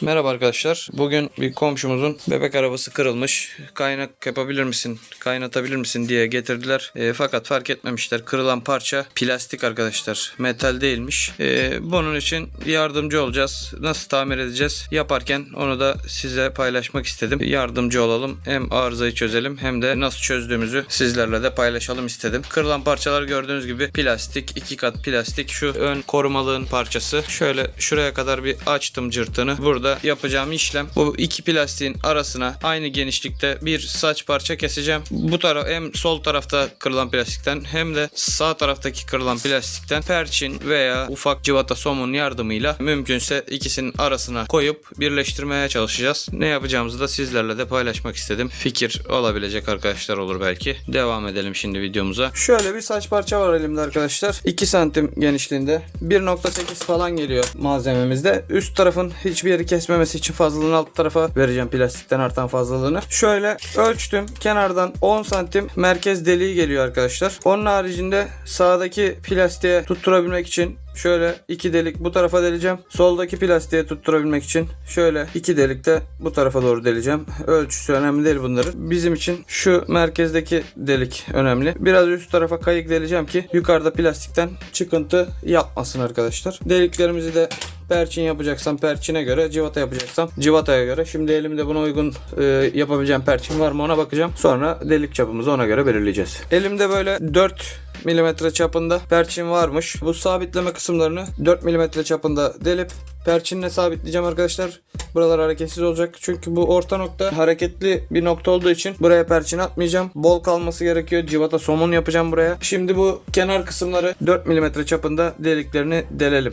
Merhaba arkadaşlar. Bugün bir komşumuzun bebek arabası kırılmış. Kaynak yapabilir misin, kaynatabilir misin diye getirdiler. E, fakat fark etmemişler. Kırılan parça plastik arkadaşlar. Metal değilmiş. E, bunun için yardımcı olacağız. Nasıl tamir edeceğiz? Yaparken onu da size paylaşmak istedim. Yardımcı olalım. Hem arızayı çözelim hem de nasıl çözdüğümüzü sizlerle de paylaşalım istedim. Kırılan parçalar gördüğünüz gibi plastik. iki kat plastik. Şu ön korumalığın parçası. Şöyle şuraya kadar bir açtım cırtını. Burada yapacağım işlem bu iki plastiğin arasına aynı genişlikte bir saç parça keseceğim. Bu taraf hem sol tarafta kırılan plastikten hem de sağ taraftaki kırılan plastikten perçin veya ufak cıvata somun yardımıyla mümkünse ikisinin arasına koyup birleştirmeye çalışacağız. Ne yapacağımızı da sizlerle de paylaşmak istedim. Fikir olabilecek arkadaşlar olur belki. Devam edelim şimdi videomuza. Şöyle bir saç parça var elimde arkadaşlar. 2 santim genişliğinde. 1.8 falan geliyor malzememizde. Üst tarafın hiçbir yeri kesmemesi için fazlalığını alt tarafa vereceğim plastikten artan fazlalığını. Şöyle ölçtüm. Kenardan 10 santim merkez deliği geliyor arkadaşlar. Onun haricinde sağdaki plastiğe tutturabilmek için Şöyle iki delik bu tarafa deleceğim. Soldaki plastiğe tutturabilmek için şöyle iki delik de bu tarafa doğru deleceğim. Ölçüsü önemli değil bunların. Bizim için şu merkezdeki delik önemli. Biraz üst tarafa kayık deleceğim ki yukarıda plastikten çıkıntı yapmasın arkadaşlar. Deliklerimizi de perçin yapacaksam perçine göre, civata yapacaksam civataya göre. Şimdi elimde buna uygun e, yapabileceğim perçin var mı ona bakacağım. Sonra delik çapımızı ona göre belirleyeceğiz. Elimde böyle 4 milimetre çapında perçin varmış. Bu sabitleme kısımlarını 4 milimetre çapında delip perçinle sabitleyeceğim arkadaşlar. Buralar hareketsiz olacak. Çünkü bu orta nokta hareketli bir nokta olduğu için buraya perçin atmayacağım. Bol kalması gerekiyor. Civata somun yapacağım buraya. Şimdi bu kenar kısımları 4 milimetre çapında deliklerini delelim.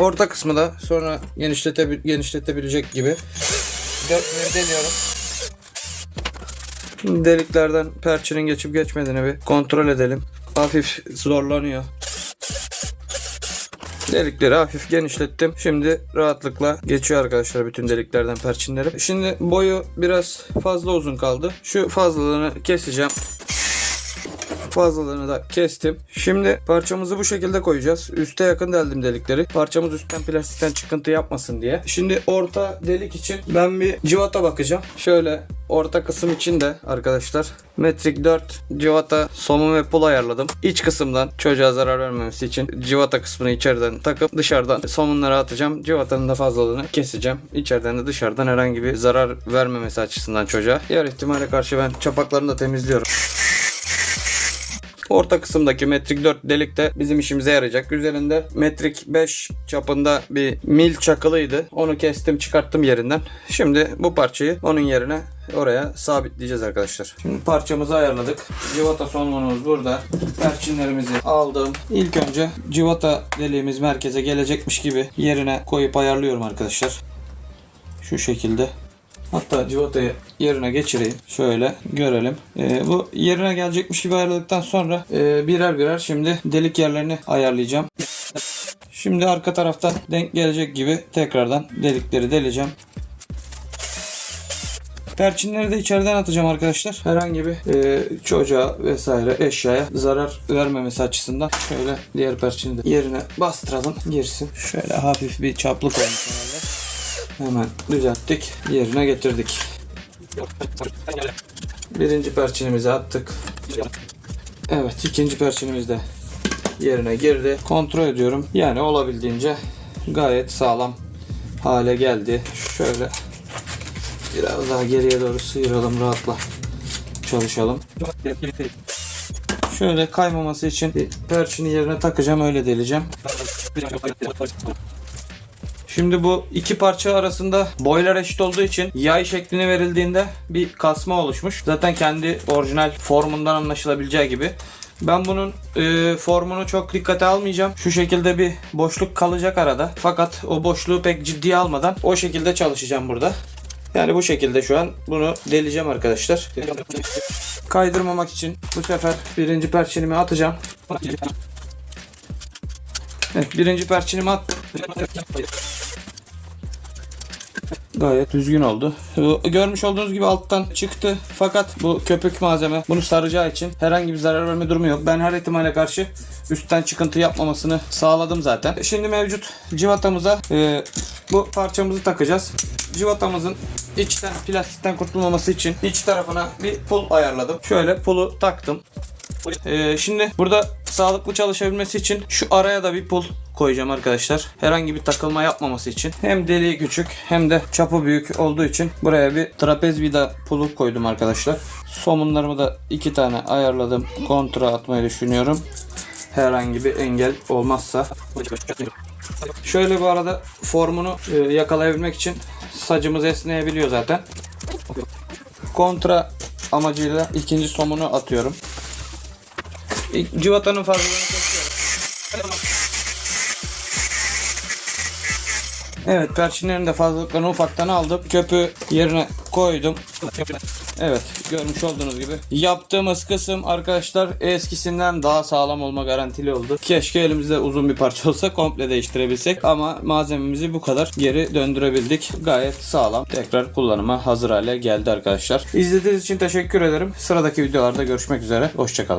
Orta kısmı da sonra genişlete, genişletebilecek gibi 4 deliyorum. Deliklerden perçinin geçip geçmediğini bir kontrol edelim. Hafif zorlanıyor. Delikleri hafif genişlettim. Şimdi rahatlıkla geçiyor arkadaşlar bütün deliklerden perçinleri. Şimdi boyu biraz fazla uzun kaldı. Şu fazlalığını keseceğim. Fazlalığını da kestim. Şimdi parçamızı bu şekilde koyacağız. Üste yakın deldim delikleri. Parçamız üstten plastikten çıkıntı yapmasın diye. Şimdi orta delik için ben bir civata bakacağım. Şöyle orta kısım için de arkadaşlar metrik 4 civata somun ve pul ayarladım. İç kısımdan çocuğa zarar vermemesi için civata kısmını içeriden takıp dışarıdan somunları atacağım. Civatanın da fazlalığını keseceğim. İçeriden de dışarıdan herhangi bir zarar vermemesi açısından çocuğa. Diğer ihtimale karşı ben çapaklarını da temizliyorum. Orta kısımdaki metrik 4 delik de bizim işimize yarayacak. Üzerinde metrik 5 çapında bir mil çakılıydı. Onu kestim çıkarttım yerinden. Şimdi bu parçayı onun yerine oraya sabitleyeceğiz arkadaşlar. Şimdi parçamızı ayarladık. Civata sonluğumuz burada. Perçinlerimizi aldım. İlk önce civata deliğimiz merkeze gelecekmiş gibi yerine koyup ayarlıyorum arkadaşlar. Şu şekilde. Hatta civatayı yerine geçireyim. Şöyle görelim. Ee, bu yerine gelecekmiş gibi ayarladıktan sonra e, birer birer şimdi delik yerlerini ayarlayacağım. Şimdi arka taraftan denk gelecek gibi tekrardan delikleri deleceğim. Perçinleri de içeriden atacağım arkadaşlar. Herhangi bir e, çocuğa vesaire eşyaya zarar vermemesi açısından şöyle diğer perçini de yerine bastıralım girsin. Şöyle hafif bir çaplık olmuş herhalde. Hemen düzelttik. Yerine getirdik. Birinci perçinimizi attık. Evet ikinci perçinimiz de yerine girdi. Kontrol ediyorum. Yani olabildiğince gayet sağlam hale geldi. Şöyle biraz daha geriye doğru sıyıralım rahatla çalışalım. Şöyle kaymaması için bir perçini yerine takacağım öyle deleceğim. Şimdi bu iki parça arasında boylar eşit olduğu için yay şeklini verildiğinde bir kasma oluşmuş. Zaten kendi orijinal formundan anlaşılabileceği gibi. Ben bunun e, formunu çok dikkate almayacağım. Şu şekilde bir boşluk kalacak arada. Fakat o boşluğu pek ciddiye almadan o şekilde çalışacağım burada. Yani bu şekilde şu an bunu deleceğim arkadaşlar. Kaydırmamak için bu sefer birinci perçinimi atacağım. Evet birinci perçinimi at. Gayet düzgün oldu. Görmüş olduğunuz gibi alttan çıktı. Fakat bu köpük malzeme bunu saracağı için herhangi bir zarar verme durumu yok. Ben her ihtimale karşı üstten çıkıntı yapmamasını sağladım zaten. Şimdi mevcut civatamıza e, bu parçamızı takacağız. Civatamızın içten plastikten kurtulmaması için iç tarafına bir pul ayarladım. Şöyle pulu taktım. Ee, şimdi burada sağlıklı çalışabilmesi için şu araya da bir pul koyacağım arkadaşlar. Herhangi bir takılma yapmaması için. Hem deliği küçük hem de çapı büyük olduğu için buraya bir trapez vida pulu koydum arkadaşlar. Somunlarımı da iki tane ayarladım. Kontra atmayı düşünüyorum. Herhangi bir engel olmazsa. Şöyle bu arada formunu e, yakalayabilmek için sacımız esneyebiliyor zaten. Kontra amacıyla ikinci somunu atıyorum. Civatanın fazlalığını kesiyorum. Evet perçinlerin de fazlalıklarını ufaktan aldım. Çöpü yerine koydum. Evet görmüş olduğunuz gibi. Yaptığımız kısım arkadaşlar eskisinden daha sağlam olma garantili oldu. Keşke elimizde uzun bir parça olsa komple değiştirebilsek. Ama malzememizi bu kadar geri döndürebildik. Gayet sağlam. Tekrar kullanıma hazır hale geldi arkadaşlar. İzlediğiniz için teşekkür ederim. Sıradaki videolarda görüşmek üzere. Hoşçakalın.